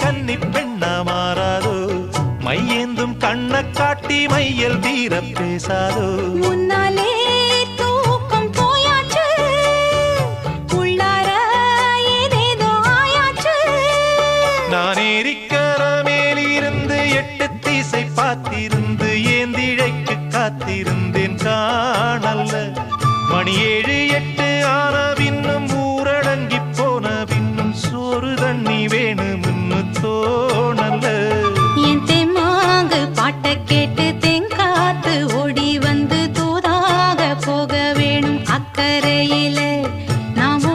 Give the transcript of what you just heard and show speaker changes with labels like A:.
A: கன்னி பெண்ணா மாறாதோ? மையேந்தும் கண்ண காட்டி மையல் தீர பேசாதோ?
B: முன்னாலே
A: நான் ஏரிக்கர மேலிருந்து எட்டு தீசை பார்த்திருந்து ஏந்திழைக்கு காத்திருந்தேன் காணல்ல. மணி ஏழு ஒரு தண்ணி வேணும்னு சொல்.